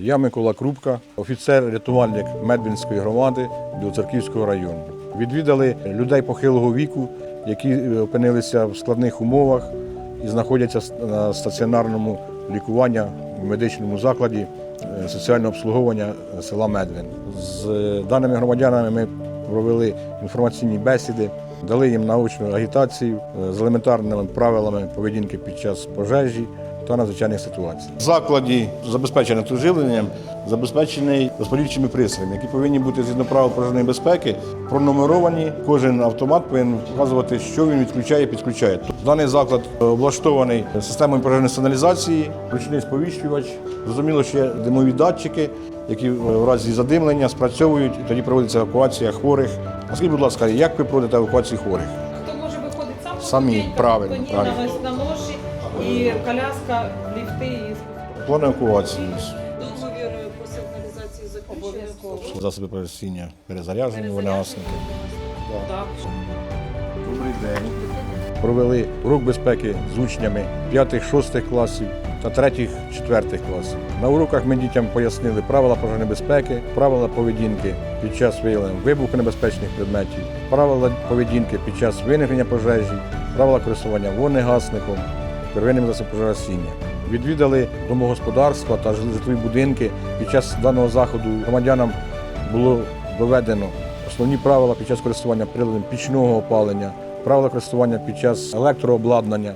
Я Микола Крупка, офіцер-рятувальник Медвінської громади Білоцерківського району. Відвідали людей похилого віку, які е, опинилися в складних умовах і знаходяться на стаціонарному лікуванні в медичному закладі е, соціального обслуговування е, села Медвін. З даними громадянами ми провели інформаційні бесіди, дали їм научну агітацію з елементарними правилами поведінки під час пожежі та надзвичайних ситуацій. В закладі забезпечене живленням, забезпечений розподільчими пристроями, які повинні бути згідно правил пожежної безпеки, пронумеровані. Кожен автомат повинен показувати, що він відключає, і підключає. Даний заклад облаштований системою пожежної сигналізації, ручний сповіщувач. Зрозуміло, що є димові датчики, які в разі задимлення спрацьовують, і тоді проводиться евакуація хворих. А скажіть, будь ласка, як ви проводите евакуацію хворих? Хто може виходить сам Самі, правильно, правильно. на, ноші, і коляска, ліфти і План евакуації. Договір по сигналізації обов'язково. Засоби професійні перезаряджені, вогнегасники. Так. Добрий день. Провели урок безпеки з учнями 5-6 класів та 3-4 класів. На уроках ми дітям пояснили правила пожежної безпеки, правила поведінки під час виявлення вибухонебезпечних предметів, правила поведінки під час виникнення пожежі, правила користування вогнегасником, первинним засобом пожежогасіння. Відвідали домогосподарства та житлові будинки. Під час даного заходу громадянам було доведено основні правила під час користування приладом пічного опалення, правила користування під час електрообладнання.